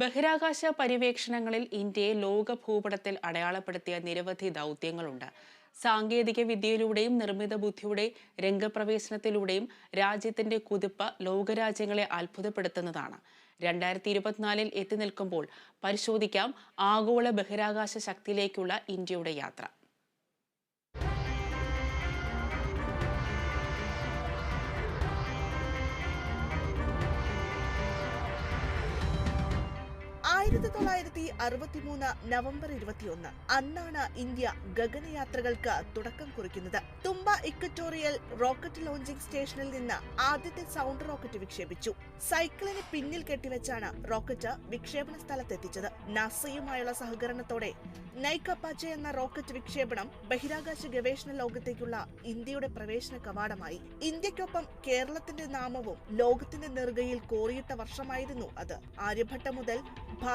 ബഹിരാകാശ പര്യവേക്ഷണങ്ങളിൽ ഇന്ത്യയെ ലോക ഭൂപടത്തിൽ അടയാളപ്പെടുത്തിയ നിരവധി ദൗത്യങ്ങളുണ്ട്. സാങ്കേതിക വിദ്യയിലൂടെയും നിർമ്മിത ബുദ്ധിയുടെ രംഗപ്രവേശനത്തിലൂടെയും രാജ്യത്തിന്റെ കുതിപ്പ് ലോകരാജ്യങ്ങളെ അത്ഭുതപ്പെടുത്തുന്നതാണ്. രണ്ടായിരത്തി ഇരുപത്തിനാലിൽ എത്തി നിൽക്കുമ്പോൾ പരിശോധിക്കാം ആഗോള ബഹിരാകാശ ശക്തിയിലേക്കുള്ള ഇന്ത്യയുടെ യാത്ര. ആയിരത്തി തൊള്ളായിരത്തി അറുപത്തിമൂന്ന് നവംബർ ഇരുപത്തിയൊന്ന് അന്നാണ് ഇന്ത്യ ഗഗനയാത്രകൾക്ക് തുടക്കം കുറിക്കുന്നത്. തുമ്പ ഇക്വറ്റോറിയൽ റോക്കറ്റ് ലോഞ്ചിംഗ് സ്റ്റേഷനിൽ നിന്ന് ആദ്യത്തെ സൗണ്ട് റോക്കറ്റ് വിക്ഷേപിച്ചു. സൈക്കിളിന് പിന്നിൽ കെട്ടിവെച്ചാണ് റോക്കറ്റ് വിക്ഷേപണ സ്ഥലത്തെത്തിച്ചത്. നാസയുമായുള്ള സഹകരണത്തോടെ നൈക് എന്ന റോക്കറ്റ് വിക്ഷേപണം ബഹിരാകാശ ഗവേഷണ ലോകത്തേക്കുള്ള ഇന്ത്യയുടെ പ്രവേശന കവാടമായി. ഇന്ത്യക്കൊപ്പം കേരളത്തിന്റെ നാമവും ലോകത്തിന്റെ നെറുകയിൽ കോറിയിട്ട വർഷമായിരുന്നു അത്. ആര്യഭട്ട മുതൽ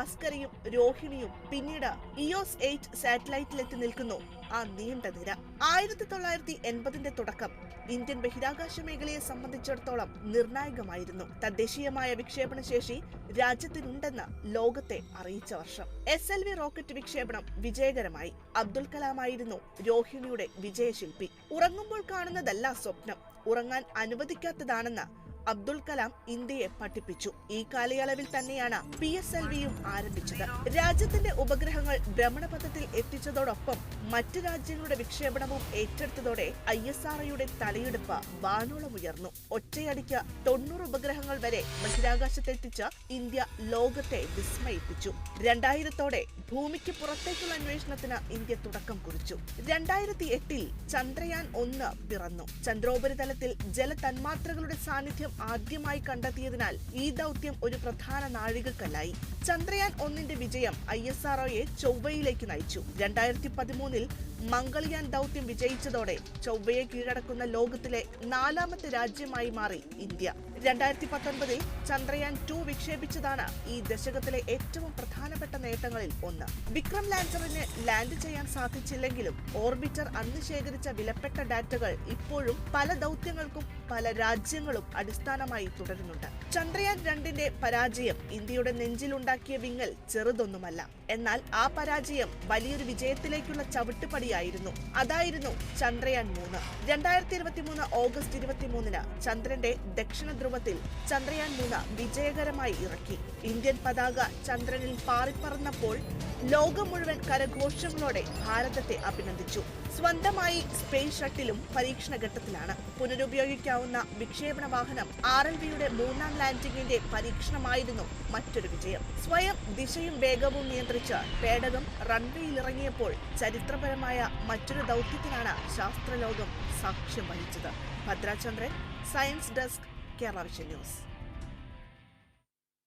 ഭാസ്കരയും രോഹിണിയും പിന്നീട് ഇയോസ് എയ്റ്റ് സാറ്റലൈറ്റിലെത്തി നിൽക്കുന്നു. ആ നീണ്ട നിര. ആയിരത്തി തൊള്ളായിരത്തി എൺപതിന്റെ തുടക്കം ഇന്ത്യൻ ബഹിരാകാശ മേഖലയെ സംബന്ധിച്ചിടത്തോളം നിർണായകമായിരുന്നു. തദ്ദേശീയമായ വിക്ഷേപണ ശേഷി രാജ്യത്തിനുണ്ടെന്ന് ലോകത്തെ അറിയിച്ച വർഷം. എസ് എൽ വി റോക്കറ്റ് വിക്ഷേപണം വിജയകരമായി. അബ്ദുൽ കലാമായിരുന്നു രോഹിണിയുടെ വിജയശില്പി. ഉറങ്ങുമ്പോൾ കാണുന്നതല്ല സ്വപ്നം. ഉറങ്ങാൻ അനുവദിക്കാത്തതാണെന്ന് അബ്ദുൽ കലാം ഇന്ത്യയെ പഠിപ്പിച്ചു. ഈ കാലയളവിൽ തന്നെയാണ് പി എസ് എൽ വിയും ആരംഭിച്ചത്. രാജ്യത്തിന്റെ ഉപഗ്രഹങ്ങൾ ഭ്രമണപഥത്തിൽ എത്തിച്ചതോടൊപ്പം മറ്റു രാജ്യങ്ങളുടെ വിക്ഷേപണവും ഏറ്റെടുത്തതോടെ ഐ എസ് ആർ ഐയുടെ തലയെടുപ്പ് വാനോളം ഉയർന്നു ഒറ്റയടിക്ക് തൊണ്ണൂറ് ഉപഗ്രഹങ്ങൾ വരെ ബഹിരാകാശത്തെത്തിച്ച ഇന്ത്യ ലോകത്തെ വിസ്മയിപ്പിച്ചു. രണ്ടായിരത്തോടെ ഭൂമിക്ക് പുറത്തേക്കുള്ള അന്വേഷണത്തിന് ഇന്ത്യ തുടക്കം കുറിച്ചു. രണ്ടായിരത്തി എട്ടിൽ ചന്ദ്രയാൻ ഒന്ന് പിറന്നു. ചന്ദ്രോപരിതലത്തിൽ ജലതന്മാത്രകളുടെ സാന്നിധ്യം ആദ്യമായി കണ്ടെത്തിയതിനാൽ ഈ ദൗത്യം ഒരു പ്രധാന നാഴികക്കല്ലായി. ചന്ദ്രയാൻ ഒന്നിന്റെ വിജയം ഐ എസ് ആർഒയെ ചൊവ്വയിലേക്ക് നയിച്ചു. രണ്ടായിരത്തി പതിമൂന്നിൽ മംഗൾയാൻ ദൗത്യം വിജയിച്ചതോടെ ചൊവ്വയെ കീഴടക്കുന്ന ലോകത്തിലെ നാലാമത്തെ രാജ്യമായി മാറി ഇന്ത്യ. രണ്ടായിരത്തി പത്തൊൻപതിൽ ചന്ദ്രയാൻ ടു വിക്ഷേപിച്ചതാണ് ഈ ദശകത്തിലെ ഏറ്റവും പ്രധാനപ്പെട്ട നേട്ടങ്ങളിൽ ഒന്ന്. വിക്രം ലാൻഡറിന് ലാൻഡ് ചെയ്യാൻ സാധിച്ചില്ലെങ്കിലും ഓർബിറ്റർ അന്ന് ശേഖരിച്ച വിലപ്പെട്ട ഡാറ്റകൾ ഇപ്പോഴും പല ദൗത്യങ്ങൾക്കും പല രാജ്യങ്ങളും അടിസ്ഥാനമായി തുടരുന്നുണ്ട്. ചന്ദ്രയാൻ രണ്ടിന്റെ പരാജയം ഇന്ത്യയുടെ നെഞ്ചിലുണ്ടാക്കിയ വിങ്ങൽ ചെറുതൊന്നുമല്ല. എന്നാൽ ആ പരാജയം വലിയൊരു വിജയത്തിലേക്കുള്ള ചവിട്ടുപടിയായിരുന്നു. അതായിരുന്നു ചന്ദ്രയാൻ മൂന്ന്. രണ്ടായിരത്തി ഇരുപത്തിമൂന്ന് ഓഗസ്റ്റ് ഇരുപത്തിമൂന്നിന് ചന്ദ്രന്റെ ദക്ഷിണ ധ്രുവത്തിൽ ചന്ദ്രയാൻ മൂന്ന് വിജയകരമായി ഇറക്കി. ഇന്ത്യൻ പതാക ചന്ദ്രനിൽ പാറിപ്പറന്നപ്പോൾ ലോകം മുഴുവൻ കരഘോഷങ്ങളോടെ ഭാരതത്തെ അഭിനന്ദിച്ചു. സ്വന്തമായി സ്പേസ് ഷട്ടിലും പരീക്ഷണ ഘട്ടത്തിലാണ്. പുനരുപയോഗിക്കാവുന്ന വിക്ഷേപണ വാഹനം ആർ എൽ വിയുടെ മൂന്നാം ലാൻഡിംഗിന്റെ പരീക്ഷണമായിരുന്നു മറ്റൊരു വിജയം. സ്വയം ദിശയും വേഗവും നിയന്ത്രിച്ച് പേടകം റൺവേയിൽ ഇറങ്ങിയപ്പോൾ ചരിത്രപരമായ മറ്റൊരു ദൗത്യത്തിനാണ് ശാസ്ത്രലോകം സാക്ഷ്യം വഹിച്ചത്. Bhadrachandran science desk Kerlav Chelios.